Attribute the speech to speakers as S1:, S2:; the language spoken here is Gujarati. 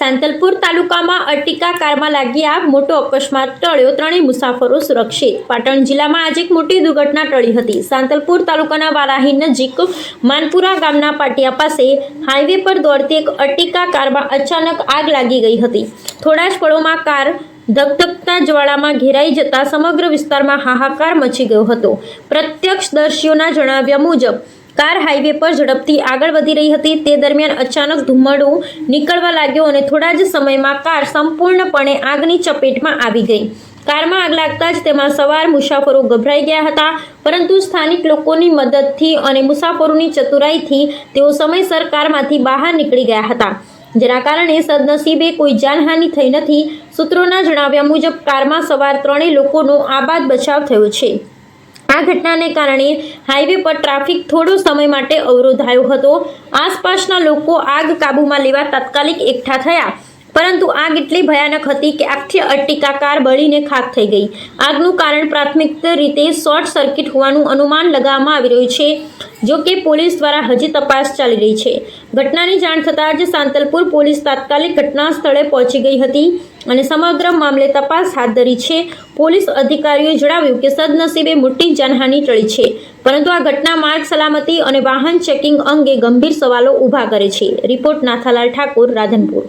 S1: સાંતલપુર તાલુકામાં અર્ટિકા કારમાં લાગી આગ. મોટો અકસ્માત ટળ્યો. ત્રણેય મુસાફરો સુરક્ષિત. પાટણ જિલ્લામાં આજે એક મોટી દુર્ઘટના ટળી હતી. સાંતલપુર તાલુકાના વારાહી નજીક માનપુરા ગામના પાટિયા પાસે હાઈવે પર દોડતી એક અર્ટિકા કારમાં અચાનક આગ લાગી ગઈ હતી. થોડા જ પળોમાં કાર ધગધગતા જ્વાળામાં ઘેરાઈ જતા સમગ્ર વિસ્તારમાં હાહાકાર મચી ગયો હતો. પ્રત્યક્ષદર્શીઓના જણાવ્યા મુજબ કાર હાઈવે પર ઝડપથી આગળ વધી રહી હતી. તે દરમિયાન અચાનક ધુમાડો નીકળવા લાગ્યો અને થોડા જ સમયમાં કાર સંપૂર્ણપણે આગની ચપેટમાં આવી ગઈ. કારમાં આગ લાગતા જ તેમાં સવાર મુસાફરો ગભરાઈ ગયા હતા, પરંતુ સ્થાનિક લોકોની મદદથી અને મુસાફરોની ચતુરાઈથી તેઓ સમયસર કારમાંથી બહાર નીકળી ગયા હતા. જેના કારણે સદનસીબે કોઈ જાનહાનિ થઈ નથી. સૂત્રોના જણાવ્યા મુજબ, કારમાં સવાર ત્રણેય લોકોનો આબાદ બચાવ થયો છે. આ ઘટનાને કારણે હાઈવે પર ટ્રાફિક થોડો સમય માટે અવરોધાયો હતો. આસપાસના લોકો આગ કાબૂમાં લેવા તાત્કાલિક એકઠા થયા. પરંતુ આગ એટલી ભયાનક હતી કે આખી અટ્ટિકા કાર બળીને ખાક થઈ ગઈ. આગનું કારણ પ્રાથમિક રીતે શોર્ટ સર્કિટ હોવાનું અનુમાન લગાવવામાં આવી રહ્યું છે, જો કે પોલીસ દ્વારા હજી તપાસ ચાલી રહી છે. ઘટનાની જાણ થતાં જ સાંતલપુર પોલીસ તાત્કાલિક ઘટના સ્થળે પહોંચી ગઈ હતી. અને સમગ્ર મામલે તપાસ હાથ ધરી છે. પોલીસ અધિકારીઓએ જણાવ્યું કે સદનસીબે મોટી જાનહાનિ ટળી છે, પરંતુ આ ઘટના માર્ગ સલામતી અને વાહન ચેકિંગ અંગે ગંભીર સવાલો ઊભા કરે છે. રિપોર્ટ નાથાલાલ ઠાકોર, રાધનપુર.